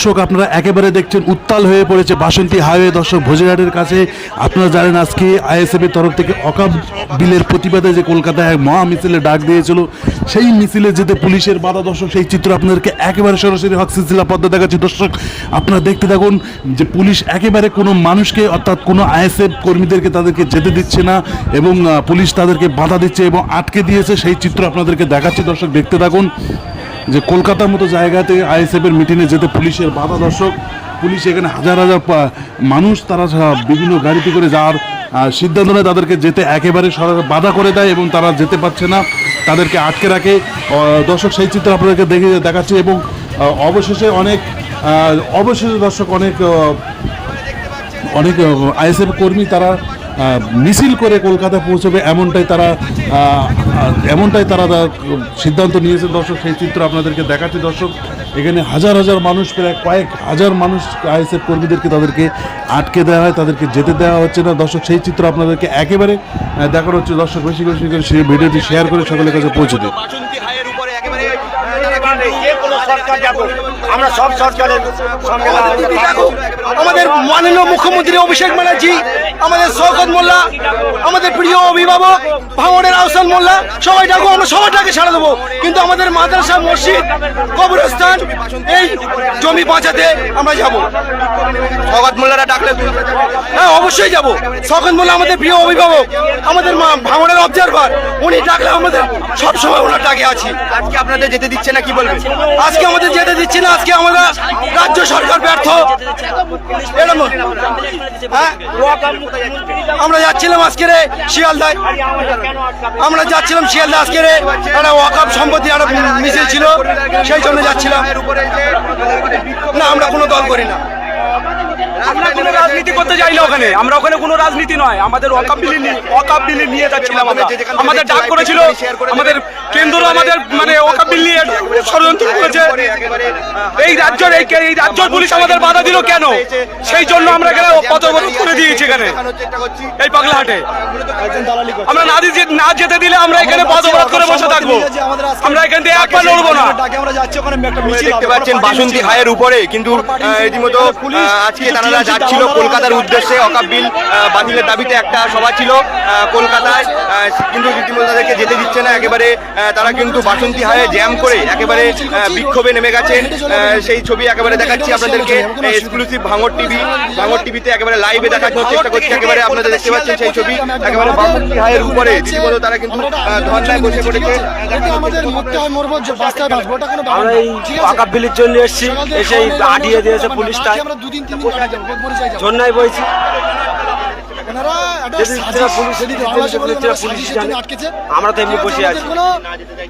দর্শক, আপনারা একেবারে দেখছেন উত্তাল হয়ে পড়েছে বাসন্তী হাইওয়ে। দর্শক, ভোজেরহাটের কাছে আপনারা জানেন আজকে আইএসএফ এর তরফ থেকে অকাব বিলের প্রতিবাদে যে কলকাতায় এক মহা মিছিলে ডাক দিয়েছিল, সেই মিছিলে যেতে পুলিশের বাধা। দর্শক, সেই চিত্র আপনাদেরকে একেবারে সরাসরি হক সিলসিলা পদ্মা দেখাচ্ছি। দর্শক, আপনারা দেখতে থাকুন যে পুলিশ একেবারে কোনো মানুষকে, অর্থাৎ কোনো আইএসএফ কর্মীদেরকে তাদেরকে যেতে দিচ্ছে না এবং পুলিশ তাদেরকে বাধা দিচ্ছে এবং আটকে দিয়েছে। সেই চিত্র আপনাদেরকে দেখাচ্ছি। দর্শক, দেখতে থাকুন। যে কলকাতার মতো জায়গাতে আইএসএফের মিটিংয়ে যেতে পুলিশের বাধা দর্শক, পুলিশ এখানে হাজার হাজার মানুষ তারা বিভিন্ন গাড়িতে করে যাওয়ার সিদ্ধান্ত নেয়, তাদেরকে যেতে একেবারে বাধা করে দেয় এবং তারা যেতে পারছে না। তাদেরকে আটকে রাখে। দর্শক, সেই চিত্র আপনাদেরকে দেখে দেখাচ্ছে এবং অবশেষে অনেক অবশেষে দর্শক অনেক অনেক আইএসএফ কর্মী তারা মিছিল করে কলকাতা পৌঁছবে, এমনটাই তারা এমনটাই তারা সিদ্ধান্ত নিয়েছে। দর্শক, সেই চিত্র আপনাদেরকে দেখাচ্ছি। দর্শক, এখানে হাজার হাজার মানুষ, প্রায় কয়েক হাজার মানুষ আইএসএফ কর্মীদেরকে তাদেরকে আটকে দেওয়া হয়, তাদেরকে যেতে দেওয়া হচ্ছে না। দর্শক, সেই চিত্র আপনাদেরকে একেবারে দেখানো হচ্ছে। দর্শক, বেশি বেশি করে সেই ভিডিওটি শেয়ার করে সকলের কাছে পৌঁছে দিন। যে কোনো সরকার যাব আমরা সব সরকারের সঙ্গে আমাদের মাননীয় মুখ্যমন্ত্রী অভিষেক ব্যানার্জি আমাদের শওকত মোল্লা আমাদের প্রিয় অভিভাবক ভাঙড়ের আহসান মোল্লা সবাই ডাকবো আমরা সবাই সবাইটাকে ছাড়া দেবো। কিন্তু আমাদের মাদ্রাসা মসজিদ কবরস্থান এই জমি বাঁচাতে আমরা যাব। শওকত মোল্লারা ডাকলে হ্যাঁ অবশ্যই যাব। শওকত মোল্লা আমাদের প্রিয় অভিভাবক আমাদের মা ভাঙড়ের অবজারভার উনি ডাকলে আমাদের সবসময় ওনার ডাকে আছি। আজকে আপনাদের যেতে দিচ্ছে না, কি বলবেন? আজকে আমাদের যেতে দিচ্ছে না, আজকে আমরা রাজ্য সরকার ব্যর্থ। হ্যাঁ? আমরা যাচ্ছিলাম আজকে রে শিয়ালদায়। আমরা যাচ্ছিলাম শিয়ালদা আজকে রে। একটা ওয়াকাপ সম্পত্তি একটা মিছিল ছিল সেই জন্য যাচ্ছিলাম। না, আমরা কোনো দল করি না। আমরা কোনো রাজনীতি করতে যাই না ওখানে। আমরা ওখানে কোনো রাজনীতি নয়। আমাদের ওয়াকাপ বিলি নিয়ে- ওয়াকাপ বিলি নিয়ে যাচ্ছিলাম আমরা। আমাদের ডাক করেছিল আমাদের কেন্দ্র আমাদের মানে ওয়াকাপ বিল নিয়ে ষড়যন্ত্র করেছে। এই রাজ্যের এই এই রাজ্যের পুলিশ আমাদের বাধা দিল কেন? সেই জন্য আমরা এখানে পথ করে দিয়েছি এখানে। এই পাগলাহাটে। আমরা না দিতে না যেতে দিলে আমরা এখানে পথ অবরোধ করে বসে থাকব। আমরা এখান থেকে একবার লড়বো না। দেখতে পাচ্ছেন বাসন্তী হাইয়ের উপরে কিন্তু রীতিমতো আজকে তারা যাচ্ছিল কলকাতার উদ্দেশ্যে অকাপ বিল বাতিলের দাবিতে একটা সভা ছিল আহ, কলকাতায় কিন্তু রীতিমতো তাদেরকে যেতে দিচ্ছে না। একেবারে তারা কিন্তু বাসন্তী হাইয়ে জ্যাম করে একেবারে বিক্ষোভে নেমে গেছেন। আহ, সেই ছবি একেবারে দেখাচ্ছি আপনাদেরকে। এক্সক্লুসিভ ভাঙর টিভি ভাঙর টিভিতে একেবারে লাইভে দেখানোর চেষ্টা করছি। একেবারে আপনারা দেখতে পাচ্ছেন সেই ছবি। একেবারে বাসন্তী হাইয়ের উপরে রীতিমতো তারা কিন্তু ধর্নায় বসে পড়েছে। আমরা এই ঠিক বিলির জন্য এসেছি। এসে এই আডিয়ে দিয়েছে পুলিশটা আমরা দুদিন তিন দিন ঝর্ণায় বইছি। আমরা তো এমনি বসে আছি। কোনো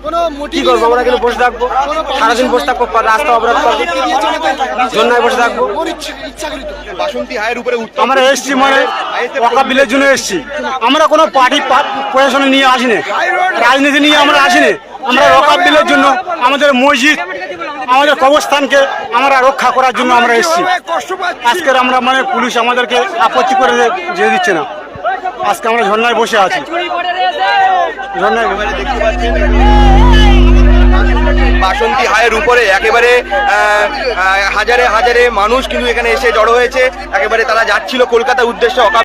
কোনো কি করব আমরা বসে থাকব? সারাদিন বসে থাকব রাস্তা অবরোধ করব। বসে থাকব। আমরা এসছি মানে জন্য এসছি। আমরা কোনো পার্টি প্রশাসনে নিয়ে আসিনি। রাজনীতি নিয়ে আমরা আসিনি। আমরা ওয়াকাপ বিলের জন্য আমাদের মসজিদ আমাদের কবরস্থানকে আমরা রক্ষা করার জন্য আমরা এসেছি। আজকের আমরা মানে পুলিশ আমাদেরকে আপত্তি করে যেতে দিচ্ছে না। আজকে আমরা ঝর্ণায় বসে আছি। বাসন্তী হায়ের উপরে একেবারে হাজারে হাজারে মানুষ কিন্তু এখানে এসে জড়ো হয়েছে। একেবারে তারা যাচ্ছিল কলকাতার উদ্দেশ্যে